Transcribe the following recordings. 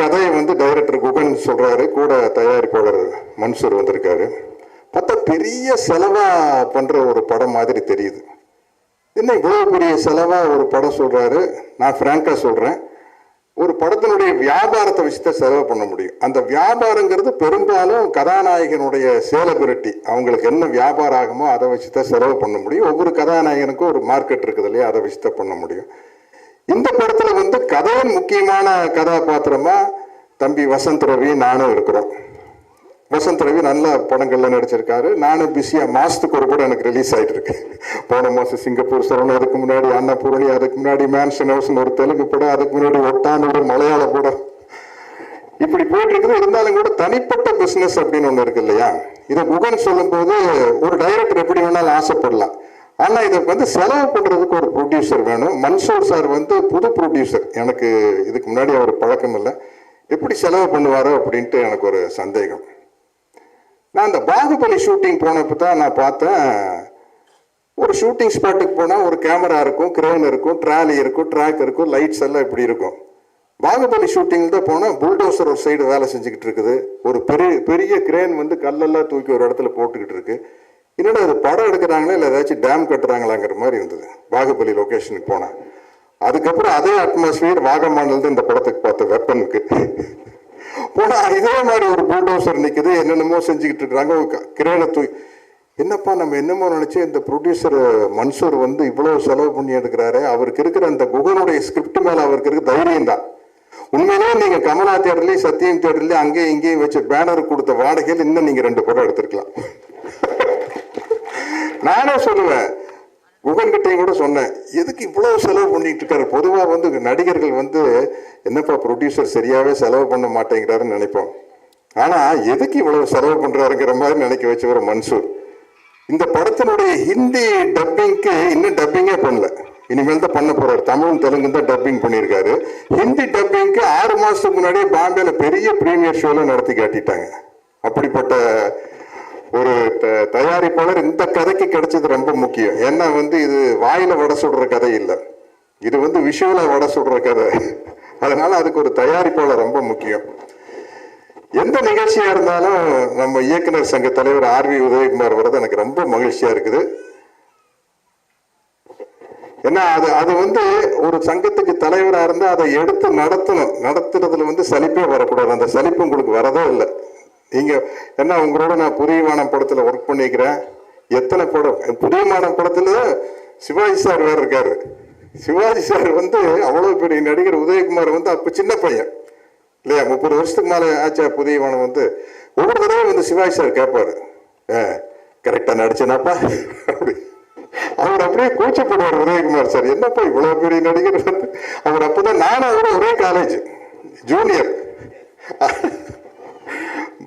கதையை வந்து டைரக்டர் குகன் சொல்கிறாரு கூட தயாரிப்பாளர் மன்சூர் வந்திருக்காரு. பார்த்தா பெரிய செலவாக பண்ணுற ஒரு படம் மாதிரி தெரியுது. என்ன இவ்வளோ பெரிய செலவாக ஒரு படம் சொல்கிறாரு நான் ஃப்ராங்காக சொல்கிறேன் ஒரு படத்தினுடைய வியாபாரத்தை வச்சு தான் செலவு பண்ண முடியும். அந்த வியாபாரங்கிறது பெரும்பாலும் கதாநாயகனுடைய சேலபிரிட்டி அவங்களுக்கு என்ன வியாபாரம் ஆகுமோ அதை வச்சு தான் செலவு பண்ண முடியும். ஒவ்வொரு கதாநாயகனுக்கும் ஒரு மார்க்கெட் இருக்குது இல்லையா? அதை வச்சு தான் பண்ண முடியும். இந்த படத்துல வந்து கதையின் முக்கியமான கதாபாத்திரமா தம்பி வசந்த் ரவி நானும் இருக்கிறோம். வசந்த் ரவி நல்ல படங்கள்ல நடிச்சிருக்காரு. நானும் பிஸியா மாசத்துக்கு ஒரு கூட எனக்கு ரிலீஸ் ஆயிட்டு இருக்கு. போன மாசம் சிங்கப்பூர் சரணம் அதுக்கு முன்னாடி அன்னபூரணி அதுக்கு முன்னாடி மேன்ஷன் ஹவுஸ்னு ஒரு தெலுங்கு படம் அதுக்கு முன்னாடி ஒட்டான் ஒரு மலையாள படம். இப்படி போயிட்டு இருக்குது இருந்தாலும் கூட தனிப்பட்ட பிசினஸ் அப்படின்னு ஒண்ணு இருக்கு இல்லையா? இதை குகன் சொல்லும்போது ஒரு டைரக்டர் எப்படி வேணாலும் ஆசைப்படலாம். ஆனால் இதை வந்து செலவு பண்ணுறதுக்கு ஒரு ப்ரொடியூசர் வேணும். மன்சூர் சார் வந்து புது ப்ரொடியூசர் எனக்கு இதுக்கு முன்னாடி அவர் பழக்கம் இல்லை. எப்படி செலவு பண்ணுவாரோ அப்படின்ட்டு எனக்கு ஒரு சந்தேகம். நான் அந்த பாகுபலி ஷூட்டிங் போனப்போ தான் நான் பார்த்தேன். ஒரு ஷூட்டிங் ஸ்பாட்டுக்கு போனால் ஒரு கேமரா இருக்கும் க்ரௌன் இருக்கும் ட்ராலி இருக்கும் ட்ராக் இருக்கும் லைட்ஸ் எல்லாம் இப்படி இருக்கும். பாகுபலி ஷூட்டிங் தான் போனால் புல்டோசர் ஒரு சைடு வேலை செஞ்சுக்கிட்டு இருக்குது. ஒரு பெரிய பெரிய கிரேன் வந்து கல்லெல்லாம் தூக்கி ஒரு இடத்துல போட்டுக்கிட்டு இருக்குது என்னடா அது படம் எடுக்கிறாங்களா இல்லை ஏதாச்சும் டேம் கட்டுறாங்களாங்கிற மாதிரி இருந்தது. பாகுபலி லொக்கேஷனுக்கு போனேன் அதுக்கப்புறம் அதே அட்மாஸ்பியர் வாகமானது இந்த படத்துக்கு பார்த்த வெப்பனுக்கு போனா இதே மாதிரி ஒரு புல்டோசர் நிற்குது என்னென்னமோ செஞ்சுக்கிட்டு இருக்கிறாங்க கிரேனை தூய் என்னப்பா நம்ம என்னமோ நினைச்சு இந்த ப்ரொடியூசர் மன்சூர் வந்து இவ்வளவு செலவு பண்ணி எடுக்கிறாரு. அவருக்கு இருக்கிற அந்த குகனுடைய ஸ்கிரிப்ட் மேல அவருக்கு இருக்க தைரியம் தான். உண்மையிலேயே நீங்க கமலா தேட்டர்லயும் சத்தியம் தேட்டர்லயும் அங்கேயும் இங்கேயும் வச்சு பேனர் கொடுத்த வாடகையில் இன்னும் நீங்க ரெண்டு படம் எடுத்திருக்கலாம். நானே சொல்லுவேன். முகன்கிட்டையும் கூட சொன்னேன். எதுக்கு இவ்வளவு செலவு பண்ணிட்டு இருக்காரு? பொதுவாக வந்து நடிகர்கள் வந்து என்னப்பா ப்ரொடியூசர் சரியாவே செலவு பண்ண மாட்டேங்கிறாருன்னு நினைப்போம். ஆனா எதுக்கு இவ்வளவு செலவு பண்றாருங்கிற மாதிரி நினைக்க வச்சவர் மன்சூர். இந்த படத்தினுடைய ஹிந்தி டப்பிங்க்கு இன்னும் டப்பிங்கே பண்ணல. இனிமேல் தான் பண்ண போறாரு. தமிழும் தெலுங்கு தான் டப்பிங் பண்ணியிருக்காரு. ஹிந்தி டப்பிங்க்கு ஆறு மாசத்துக்கு முன்னாடியே பாம்பேல பெரிய பிரீமியர் ஷோல நடத்தி காட்டிட்டாங்க. அப்படிப்பட்ட ஒரு தயாரிப்பாளர் இந்த கதைக்கு கிடைச்சது ரொம்ப முக்கியம். ஏன்னா வந்து இது வாயில வடை சுடுற கதை இல்லை. இது வந்து விஷுவலா வடை சுடுற கதை. அதனால அதுக்கு ஒரு தயாரிப்பாளர் ரொம்ப முக்கியம். எந்த நிகழ்ச்சியா இருந்தாலும் நம்ம இயக்குனர் சங்க தலைவர் ஆர் வி உதயகுமார் வர்றது எனக்கு ரொம்ப மகிழ்ச்சியா இருக்குது. ஏன்னா அது அது வந்து ஒரு சங்கத்துக்கு தலைவராக இருந்தால் அதை எடுத்து நடத்தணும். நடத்துறதுல வந்து சலிப்பே வரக்கூடாது. அந்த சலிப்பு உங்களுக்கு வரதே இல்லை. நீங்க என்ன உங்களோட நான் புதிய வானம் படத்துல ஒர்க் பண்ணிக்கிறேன். எத்தனை படம்? புதிய வானம் படத்துல சிவாஜி சார் வேற இருக்காரு. சிவாஜி சார் வந்து அவ்வளோ பெரிய நடிகர் உதயகுமார் வந்து அப்போ சின்ன பையன். இல்லையா? முப்பது வருஷத்துக்கு மேலே ஆச்சா புதியவானம் வந்து. ஒவ்வொரு தடவை வந்து சிவாஜி சார் கேட்பாரு கரெக்டாக நடிச்சேனாப்பா? அப்படி. அவர் அப்படியே கூச்சப்படுவார் உதயகுமார் சார் என்னப்பா இவ்வளோ பெரிய நடிகர்? வந்து அவர் அப்பதான் நானும் அவரும் ஒரே காலேஜ் ஜூனியர்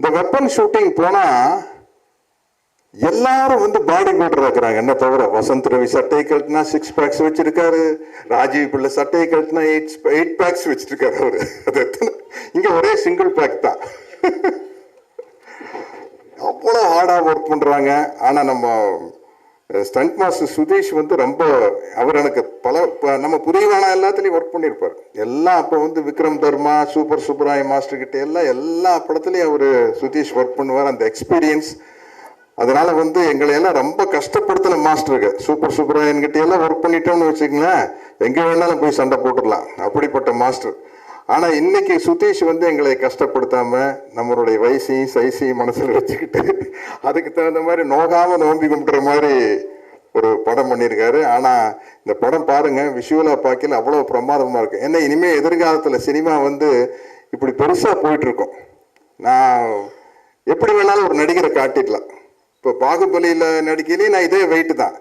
இந்த வெப்பன் ஷூட்டிங் போனால் எல்லாரும் வந்து பாடி பில்டர் இருக்கிறாங்க என்ன தவிர வசந்த் ரவி சட்டையை கழட்டினா சிக்ஸ் பேக்ஸ் வச்சிருக்காரு. ராஜீவ் பிள்ளை சட்டையை கழட்டினா எயிட் எயிட் பேக்ஸ் வச்சிருக்காரு அவரு. அது எத்தனை? இங்கே ஒரே சிங்கிள் பேக் தான். அவ்வளோ ஹார்டாக ஒர்க் பண்ணுறாங்க ஆனால் நம்ம ஸ்டண்ட் மாஸ்டர் சுதீஷ் வந்து ரொம்ப அவர் எனக்கு பல ப- நம்ம புரியவான எல்லாத்துலேயும் ஒர்க் பண்ணியிருப்பார் எல்லாம் அப்போ வந்து விக்ரம் தர்மா சூப்பர் சுப்ராய மாஸ்டர் கிட்ட எல்லாம் எல்லா படத்துலையும் அவர் சுதீஷ் ஒர்க் பண்ணுவார். அந்த எக்ஸ்பீரியன்ஸ் அதனால வந்து எங்களை எல்லாம் ரொம்ப கஷ்டப்படுத்தின மாஸ்டருக்கு சூப்பர் சுப்ராயன் கிட்டே எல்லாம் ஒர்க் பண்ணிட்டோம்னு வச்சுக்கங்களேன் எங்கே வேணாலும் போய் சண்டை போட்டுடலாம். அப்படிப்பட்ட மாஸ்டர் ஆனால் இன்னைக்கு சுதீஷ் வந்து எங்களை கஷ்டப்படுத்தாமல் நம்மளுடைய வயசையும் சைஸையும் மனசில் வச்சுக்கிட்டு அதுக்கு தகுந்த மாதிரி நோகாமல் நோம்பி கும்பிட்ற மாதிரி ஒரு படம் பண்ணியிருக்காரு. ஆனால் இந்த படம் பாருங்கள் விஷுவலாக பார்க்கல அவ்வளோ பிரமாதமாக இருக்கும் ஏன்னா இனிமேல் எதிர்காலத்தில் சினிமா வந்து இப்படி பெருசாக போயிட்டுருக்கோம். நான் எப்படி வேணாலும் ஒரு நடிகரை காட்டிடலாம். இப்போ பாகுபலியில் நடிக்கையிலேயே நான் இதே வெயிட்டு தான்.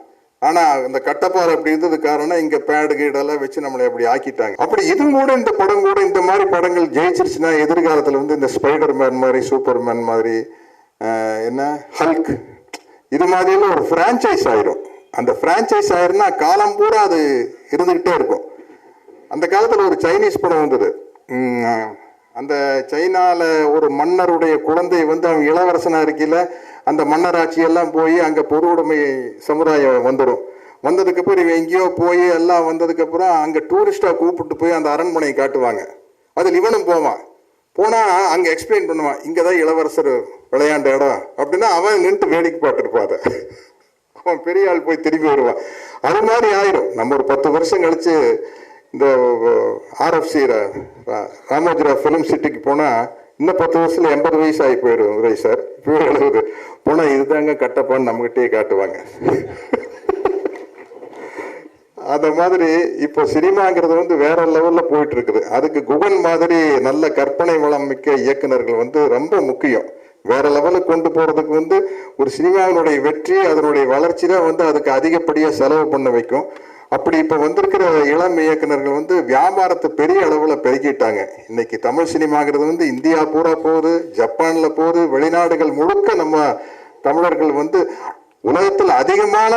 ஆனால் இந்த கட்டப்பாறை அப்படி காரணம் இங்கே பேடு கீடெல்லாம் வச்சு நம்மளை அப்படி ஆக்கிட்டாங்க. அப்படி இது கூட இந்த படம் கூட இந்த மாதிரி படங்கள் ஜெயிச்சிருச்சுன்னா எதிர்காலத்தில் வந்து இந்த ஸ்பைடர் மேன் மாதிரி சூப்பர் மேன் மாதிரி என்ன ஹல்க் இது மாதிரிலாம் ஒரு ஃப்ரான்ச்சைஸ் ஆயிரும். அந்த ஃப்ரான்ச்சைஸ் ஆயிருந்தா காலம் பூரா அது இருந்துக்கிட்டே இருக்கும். அந்த காலத்தில் ஒரு சைனீஸ் படம் வந்தது. அந்த சைனாவில் ஒரு மன்னருடைய குழந்தை வந்து அவன் இளவரசனாக இருக்கையில் அந்த மன்னராட்சியெல்லாம் போய் அங்கே பொருவுடைமை சமுதாயம் வந்துடும் வந்ததுக்கப்புறம் இவன் எங்கேயோ போய் எல்லாம் வந்ததுக்கப்புறம் அங்கே டூரிஸ்ட்டாக கூப்பிட்டு போய் அந்த அரண்மனையை காட்டுவாங்க. அதில் இவனும் போவான். போனால் அங்கே எக்ஸ்பிளைன் பண்ணுவான் இங்கே தான் இளவரசர் விளையாண்ட இடம். அப்படின்னா அவன் நின்று வேடிக்கை பார்த்துருப்பாத அவன் பெரிய ஆள் போய் திரும்பி வருவான். அது மாதிரி ஆயிரும். நம்ம ஒரு பத்து வருஷம் கழிச்சு இந்த ஆர்எஃப்சி ராமோஜிரா ஃபிலிம் சிட்டிக்கு போனால் இன்னும் பத்து வருஷத்தில் எண்பது வயசு ஆகி போயிடும் உதய் சார் இப்போ எழுபது இதுதாங்க கட்டப்பான்னு நம்மகிட்டயே காட்டுவாங்க. அந்த மாதிரி இப்போ சினிமாங்கிறது வந்து வேற லெவலில் போயிட்டு இருக்குது அதுக்கு குகன் மாதிரி நல்ல கற்பனை வளம் மிக்க இயக்குனர்கள் வந்து ரொம்ப முக்கியம். வேற லெவலுக்கு கொண்டு போகிறதுக்கு வந்து ஒரு சினிமாவினுடைய வெற்றி அதனுடைய வளர்ச்சி தான் வந்து அதுக்கு அதிகப்படியாக செலவு பண்ண வைக்கும். அப்படி இப்போ வந்திருக்கிற இளம் இயக்குனர்கள் வந்து வியாபாரத்தை பெரிய அளவில் பெருகிட்டாங்க. இன்னைக்கு தமிழ் சினிமாங்கிறது வந்து இந்தியா பூரா போகுது ஜப்பானில் போகுது வெளிநாடுகள் முழுக்க நம்ம தமிழர்கள் வந்து உலகத்தில் அதிகமான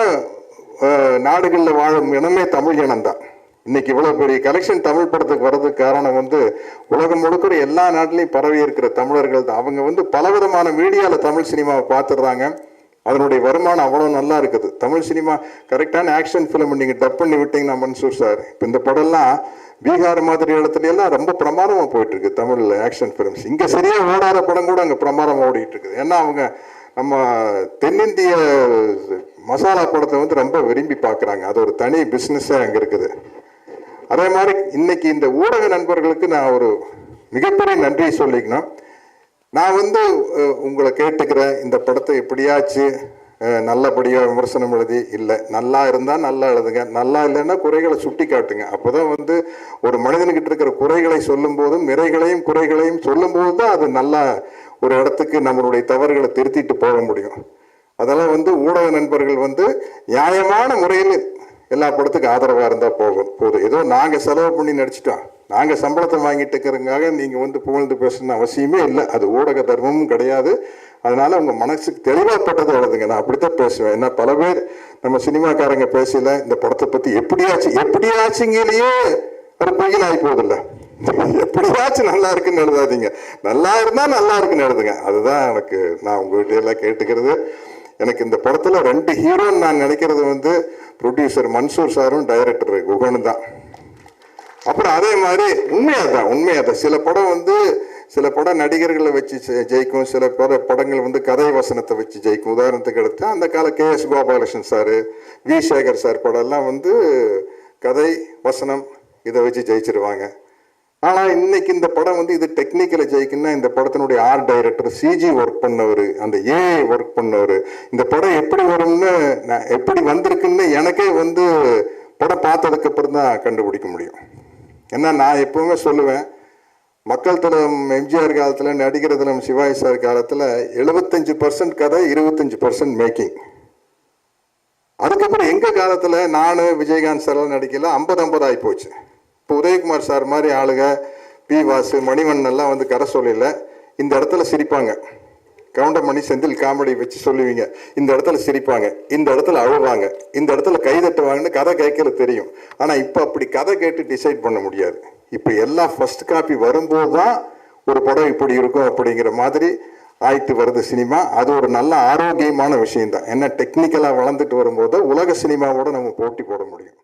நாடுகளில் வாழும் இனமே தமிழ் இனம்தான் இன்னைக்கு இவ்வளோ பெரிய கலெக்ஷன் தமிழ் படத்துக்கு வர்றதுக்கு காரணம் வந்து உலகம் முழுக்கிற எல்லா நாட்டிலையும் பரவி இருக்கிற தமிழர்கள் தான். அவங்க வந்து பலவிதமான மீடியாவில் தமிழ் சினிமாவை பார்த்துடுறாங்க. அதனுடைய வருமானம் அவ்வளோ நல்லா இருக்குது. தமிழ் சினிமா கரெக்டான ஆக்ஷன் ஃபிலிம் நீங்கள் டப் பண்ணி விட்டீங்கன்னா மன்சூர் சார் இப்போ இந்த படம்லாம் பீகார் மாதிரி இடத்துல எல்லாம் ரொம்ப பிரமாதமாக போயிட்டுருக்கு தமிழில் ஆக்ஷன் ஃபிலிம்ஸ் இங்கே சரியாக ஓடாத படம் கூட அங்கே பிரமாதமாக ஓடிட்டு இருக்குது ஏன்னா அவங்க நம்ம தென்னிந்திய மசாலா படத்தை வந்து ரொம்ப விரும்பி பார்க்குறாங்க. அது ஒரு தனி பிஸ்னஸ்ஸே அங்கே இருக்குது. அதே மாதிரி இன்னைக்கு இந்த ஊடக நண்பர்களுக்கு நான் ஒரு மிகப்பெரிய நன்றியை சொல்லிக்கணும். நான் வந்து உங்களை கேட்டுக்கிறேன். இந்த படத்தை எப்படியாச்சு நல்லபடியாக விமர்சனம் எழுதி இல்லை நல்லா இருந்தால் நல்லா எழுதுங்க. நல்லா இல்லைன்னா குறைகளை சுட்டி காட்டுங்க. அப்போதான் வந்து ஒரு மனிதனுக்கிட்ட இருக்கிற குறைகளை சொல்லும் போதும் நிறைகளையும் குறைகளையும் சொல்லும் போது தான் அது நல்லா ஒரு இடத்துக்கு நம்மளுடைய தவறுகளை திருத்திட்டு போக முடியும். அதெல்லாம் வந்து ஊடக நண்பர்கள் வந்து நியாயமான முறையில் எல்லா படத்துக்கும் ஆதரவாக இருந்தால் போகும் போதும். ஏதோ நாங்கள் செலவு பண்ணி நடிச்சிட்டோம். நாங்கள் சம்பளத்தை வாங்கிட்டு இருக்கிறதுக்காக நீங்கள் வந்து புகழ்ந்து பேசணும்னு அவசியமே இல்லை. அது ஊடக தர்மமும் கிடையாது. அதனால உங்கள் மனசுக்கு தெளிவாப்பட்டதை எழுதுங்க நான் அப்படித்தான் பேசுவேன். ஏன்னா பல பேர் நம்ம சினிமாக்காரங்க பேசல. இந்த படத்தை பற்றி எப்படியாச்சு எப்படியாச்சுங்கிலேயே ஒரு பையன் ஆகி போகுதில்ல. எப்படியாச்சும் நல்லா இருக்குன்னு எழுதாதீங்க. நல்லா இருந்தால் நல்லா இருக்குன்னு எழுதுங்க. அதுதான் எனக்கு நான் உங்கள்கிட்ட எல்லாம் கேட்டுக்கிறது. எனக்கு இந்த படத்தில் ரெண்டு ஹீரோன்னு நான் நினைக்கிறது வந்து ப்ரொடியூசர் மன்சூர் சாரும் டைரக்டர் குகனும் தான். அப்புறம் அதே மாதிரி உண்மையாக தான் உண்மையாக தான் சில படம் வந்து சில படம் நடிகர்களை வச்சு ஜெ- ஜெயிக்கும். சில பட படங்கள் வந்து கதை வசனத்தை வச்சு ஜெயிக்கும். உதாரணத்துக்கு எடுத்தால் அந்த கால K. S. Gopalakrishnan sir V. Sekhar sir படம் எல்லாம் வந்து கதை வசனம் இதை வச்சு ஜெயிச்சிருவாங்க. ஆனால் இன்னைக்கு இந்த படம் வந்து இது டெக்னிக்கல ஜெயிக்குன்னா இந்த படத்தினுடைய ஆர்ட் டைரக்டர் சிஜி ஒர்க் பண்ணவர் அந்த ஏஐ ஒர்க் பண்ணவர் இந்த படம் எப்படி வரும்னு நான் எப்படி வந்திருக்குன்னு எனக்கே வந்து படம் பார்த்ததுக்கு அப்புறம் தான் கண்டுபிடிக்க முடியும். ஏன்னா நான் எப்பவுமே சொல்லுவேன் மக்கள் தலைவம் எம்ஜிஆர் காலத்தில் நடிகர் தலைவம் சிவாஜி சார் காலத்தில் எழுபத்தஞ்சு பர்சன்ட் கதை இருபத்தஞ்சு பர்சன்ட் மேக்கிங் அதுக்கப்புறம் எங்கள் காலத்தில் நான் விஜயகாந்த் சார் நடிக்கல ஐம்பது ஐம்பது ஆகி போச்சு. இப்போ உதயகுமார் சார் மாதிரி ஆளுங்க பி வாசு மணிவண்ணன் எல்லாம் வந்து கதை சொல்லல இந்த இடத்துல சிரிப்பாங்க. கவுண்டமணி செந்தில் காமெடி வச்சு சொல்லுவீங்க. இந்த இடத்துல சிரிப்பாங்க. இந்த இடத்துல அழுவாங்க. இந்த இடத்துல கைதட்டுவாங்கன்னு கதை கேட்கல தெரியும். ஆனால் இப்போ அப்படி கதை கேட்டு டிசைட் பண்ண முடியாது. இப்போ எல்லாம் ஃபர்ஸ்ட் காப்பி வரும்போது தான் ஒரு படம் இப்படி இருக்கும் அப்படிங்கிற மாதிரி ஆயிட்டு வருது சினிமா. அது ஒரு நல்ல ஆரோக்கியமான விஷயம் தான் ஏன்னா டெக்னிக்கலாக வளர்ந்துட்டு வரும்போது உலக சினிமாவோட நம்ம போட்டி போட முடியும்.